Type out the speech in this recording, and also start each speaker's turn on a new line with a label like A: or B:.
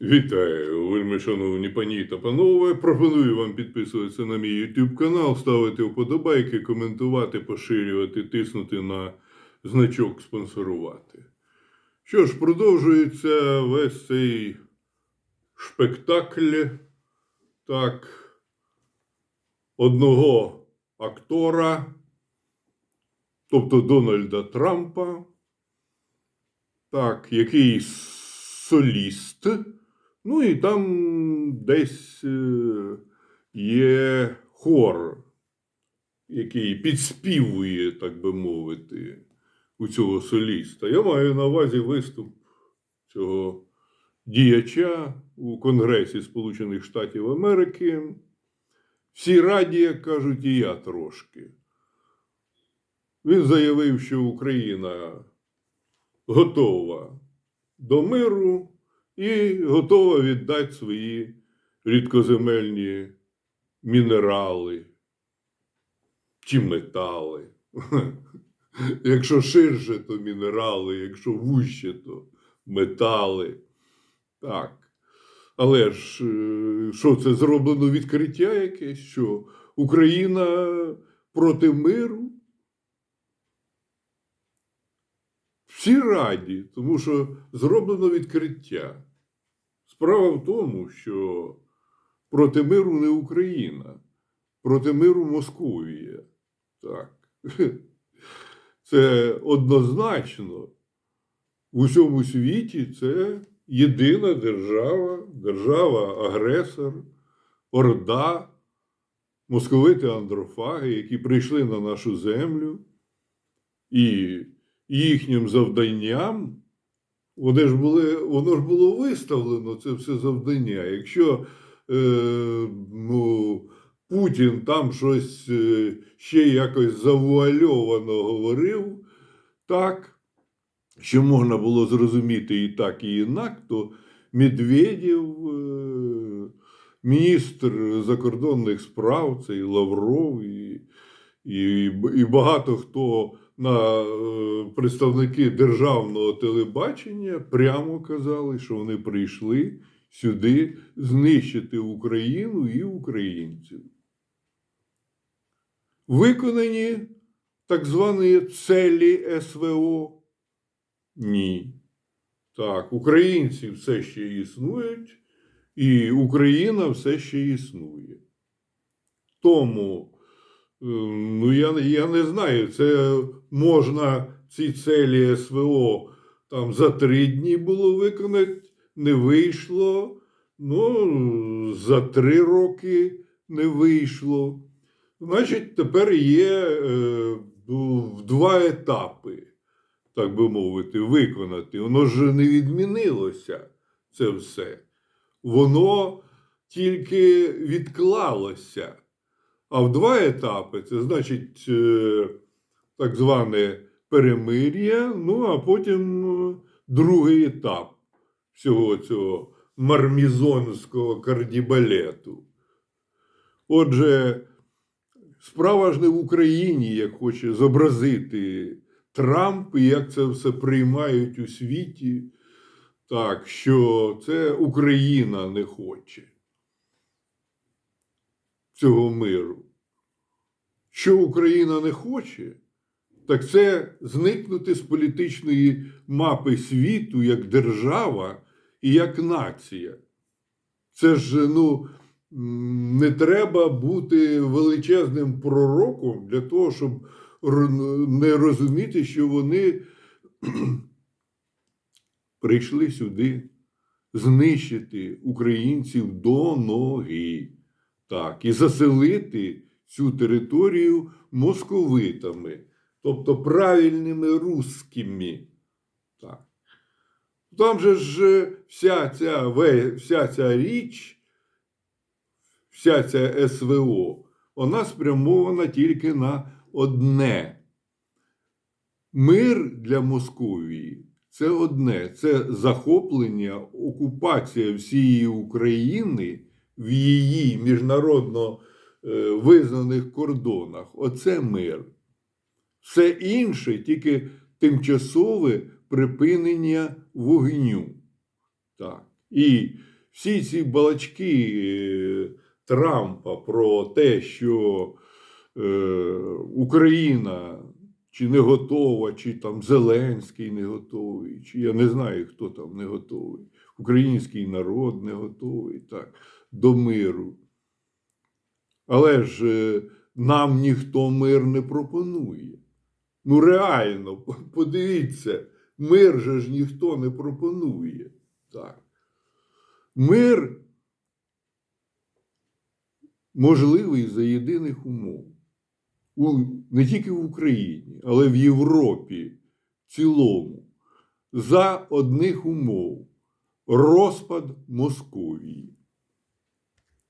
A: Вітаю, вельми шановні пані та панове. Пропоную вам підписуватися на мій YouTube канал, ставити вподобайки, коментувати, поширювати, тиснути на значок спонсорувати. Що ж, продовжується весь цей шпектакль. Так, одного актора, тобто Дональда Трампа, так, який соліст. Ну і там десь е, є хор, який підспівує, так би мовити, у цього соліста. Я маю на увазі виступ цього діяча у Конгресі Сполучених Штатів Америки. Всі раді, як кажуть, і я трошки. Він заявив, що Україна готова до миру і готова віддати свої рідкоземельні мінерали чи метали. Якщо ширше, то мінерали, якщо вуще, то метали. Так. Але ж е, що це зроблено відкриття якесь? Що Україна проти миру? Всі раді, тому що зроблено відкриття. Справа в тому, що проти миру не Україна, проти миру Московія. Так. Це однозначно в усьому світі це єдина держава, держава-агресор, орда, московити андрофаги, які прийшли на нашу землю і їхнім завданням, вони ж були, воно ж було виставлено, це все завдання. Якщо е, ну, Путін там щось е, ще якось завуальовано говорив, так, що можна було зрозуміти і так, і інак, то Медведєв, е, міністр закордонних справ, цей Лавров і, і, і багато хто на е, представники державного телебачення прямо казали, що вони прийшли сюди знищити Україну і українців. Виконані так звані целі СВО? Ні. Так, українці все ще існують, і Україна все ще існує. Тому Ну, я, я не знаю, це можна ці целі СВО там за три дні було виконати, не вийшло. Ну, за три роки не вийшло. Значить, тепер є е, в два етапи, так би мовити, виконати. Воно ж не відмінилося це все. Воно тільки відклалося. А в два етапи. Це значить е, так зване перемир'я, ну а потім е, другий етап всього цього мармізонського кардібалету. Отже, справа ж не в Україні, як хоче зобразити Трамп, і як це все приймають у світі, так, що це Україна не хоче цього миру. Що Україна не хоче, так це зникнути з політичної мапи світу як держава і як нація. Це ж ну, не треба бути величезним пророком для того, щоб не розуміти, що вони прийшли сюди знищити українців до ноги. Так, і заселити цю територію московитами, тобто правильними русскими. Так. Там же ж вся ця, вся ця річ, вся ця СВО, вона спрямована тільки на одне. Мир для Московії це одне, це захоплення, окупація всієї України в її міжнародно е, визнаних кордонах. Оце мир. Все інше тільки тимчасове припинення вогню. Так. І всі ці балачки е, Трампа про те, що е, Україна чи не готова, чи там Зеленський не готовий, чи я не знаю, хто там не готовий. Український народ не готовий так, до миру. Але ж е, нам ніхто мир не пропонує. Ну, реально, подивіться, мир же ж ніхто не пропонує. Так. Мир можливий за єдиних умов. У, не тільки в Україні, але в Європі в цілому. За одних умов розпад Московії.